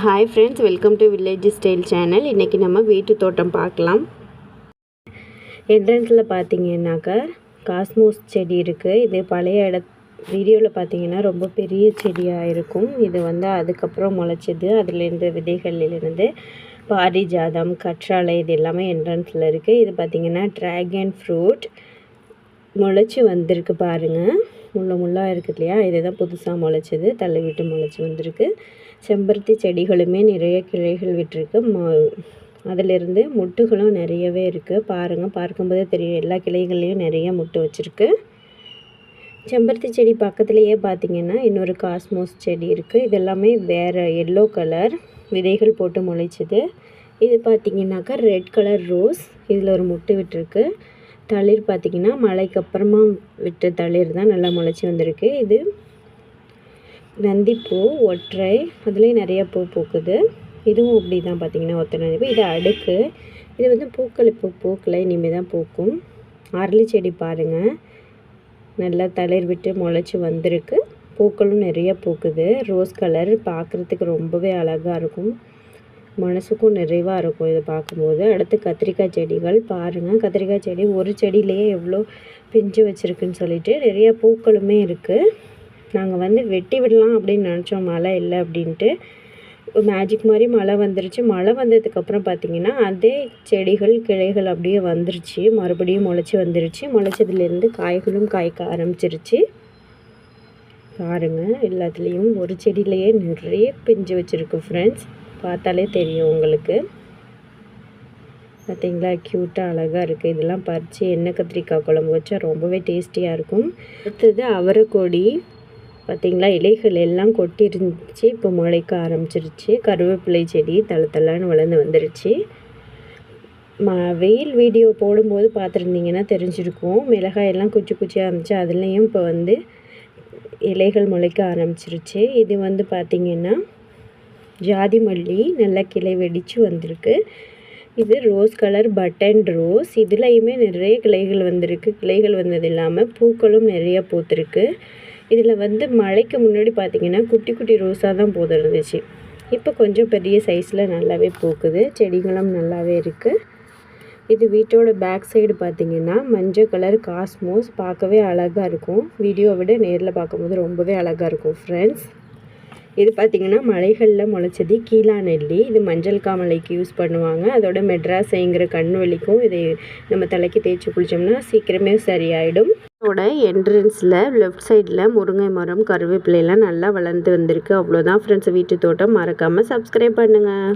Hi friends welcome to village style channel இன்றைக்கி நம்ம வீட்டு தோட்டம் பார்க்கலாம். என்ட்ரன்ஸில் பார்த்தீங்கன்னாக்கா காஸ்மோஸ் செடி இருக்குது இது பழைய இட வீடியோவில் பார்த்தீங்கன்னா ரொம்ப பெரிய செடியாக இருக்கும். இது வந்து அதுக்கப்புறம் முளைச்சது. அதுலேருந்து விதைகள்லேருந்து பாரிஜாதம் கற்றாழை இது எல்லாமே என்ட்ரன்ஸில் இருக்குது இது பார்த்திங்கன்னா ட்ராகன் ஃப்ரூட் முளைச்சி வந்திருக்கு பாருங்கள் முள்ள முள்ளாக இருக்குது இல்லையா? இதுதான் புதுசாக முளைச்சது. தள்ளி விட்டு முளைச்சி வந்திருக்கு. செம்பருத்தி செடிகளுமே நிறைய கிளைகள் விட்டுருக்கு. ம அதிலிருந்து முட்டுகளும் நிறையவே இருக்குது பாருங்கள் பார்க்கும்போதே தெரியும். எல்லா கிளைகள்லேயும் நிறைய முட்டு வச்சுருக்கு. செம்பருத்தி செடி பக்கத்துலேயே பார்த்தீங்கன்னா இன்னொரு காஸ்மோஸ் செடி இருக்குது இதெல்லாமே வேறு எல்லோ கலர் விதைகள் போட்டு முளைச்சிது. இது பார்த்திங்கனாக்கா ரெட் கலர் ரோஸ் இதில் ஒரு முட்டு விட்டுருக்கு. தளிர் பார்த்திங்கன்னா மழைக்கு அப்புறமா விட்ட தளிர் தான் நல்லா முளைச்சி வந்திருக்கு. இது நந்திப்பூ ஒற்றை அதுலேயும் நிறைய பூ பூக்குது. இதுவும் அப்படி தான் பார்த்திங்கன்னா ஒற்றை நந்திப்பூ. இது அடுக்கு. இது வந்து பூக்கள் இப்போ பூக்களை இனிமேல் தான் பூக்கும். அரளி செடி பாருங்கள் நல்லா தளிர் விட்டு முளைச்சி வந்திருக்கு. பூக்களும் நிறைய பூக்குது. ரோஸ் கலர் பார்க்குறதுக்கு ரொம்பவே அழகாக இருக்கும். மனசுக்கும் நிறைவாக இருக்கும் இதை பார்க்கும்போது. அடுத்து கத்திரிக்காய் செடிகள் பாருங்கள் கத்திரிக்காய் செடி ஒரு செடியிலேயே எவ்வளோ பிஞ்சு வச்சுருக்குன்னு சொல்லிட்டு நிறைய பூக்களுமே இருக்குது நாங்கள் வந்து வெட்டி விடலாம் அப்படின்னு நினச்சோம். மழை இல்லை அப்படின்ட்டு. மேஜிக் மாதிரி மழை வந்துருச்சு. மழை வந்ததுக்கப்புறம் பார்த்திங்கன்னா அதே செடிகள் கிளைகள் அப்படியே வந்துருச்சு. மறுபடியும் முளைச்சி வந்துருச்சு. முளைச்சதுலேருந்து காய்களும் காய்க்க ஆரம்பிச்சிருச்சு. பாருங்கள் எல்லாத்துலேயும் ஒரு செடியிலையே நிறைய பிஞ்சு வச்சுருக்கு ஃப்ரெண்ட்ஸ் பார்த்தாலே தெரியும் உங்களுக்கு. பார்த்தீங்களா? க்யூட்டாக அழகாக இருக்குது இதெல்லாம் பறித்து எண்ணெய் கத்திரிக்காய் குழம்பு வச்சா ரொம்பவே டேஸ்டியாக இருக்கும். அடுத்தது அவரைக்கொடி பார்த்திங்களா? இலைகள் எல்லாம் கொட்டி இருந்துச்சு இப்போ முளைக்க ஆரம்பிச்சிருச்சு. கருவேப்பிலை செடி தளத்தலான்னு வளர்ந்து வந்துருச்சு. ம வெயில் வீடியோ போடும்போது பார்த்துருந்தீங்கன்னா தெரிஞ்சிருக்கும். மிளகாய் எல்லாம் குச்சி குச்சியாக இருந்துச்சு. அதுலேயும் இப்போ வந்து இலைகள் முளைக்க ஆரம்பிச்சிருச்சு. இது வந்து பார்த்திங்கன்னா ஜாதி மல்லி நல்லா கிளை வெடித்து வந்திருக்கு. இது ரோஸ் கலர் பட்டன் ரோஸ். இதுலேயுமே நிறைய கிளைகள் வந்திருக்கு. கிளைகள் வந்தது இல்லாமல் பூக்களும் நிறையா பூத்துருக்கு. இதில் வந்து மழைக்கு முன்னாடி பார்த்திங்கன்னா குட்டி குட்டி ரோஸாக தான் போதிருந்துச்சு இப்போ கொஞ்சம் பெரிய சைஸில் நல்லாவே பூக்குது. செடிகளும் நல்லாவே இருக்குது இது வீட்டோட பேக் சைடு பார்த்திங்கன்னா மஞ்சள் கலர் காஸ்மோஸ். பார்க்கவே அழகாக இருக்கும். வீடியோவை விட நேரில் பார்க்கும்போது ரொம்பவே அழகாக இருக்கும் ஃப்ரெண்ட்ஸ் இது பார்த்திங்கன்னா மலைகளில் முளைச்சது. கீழா நெல்லி. இது மஞ்சள் காமலைக்கு யூஸ் பண்ணுவாங்க. அதோட மெட்ராஸைங்கிற கண் வலிக்கும். இதை நம்ம தலைக்கு தேய்ச்சி குளித்தோம்னா சீக்கிரமே சரியாயிடும். இதோட என்ட்ரன்ஸில் லெஃப்ட் சைடில் முருங்கை மரம் கருவேப்பிலையெல்லாம் நல்லா வளர்ந்து வந்திருக்கு. அவ்வளோதான் ஃப்ரெண்ட்ஸ் வீட்டு தோட்டம் மறக்காமல் சப்ஸ்கிரைப் பண்ணுங்கள்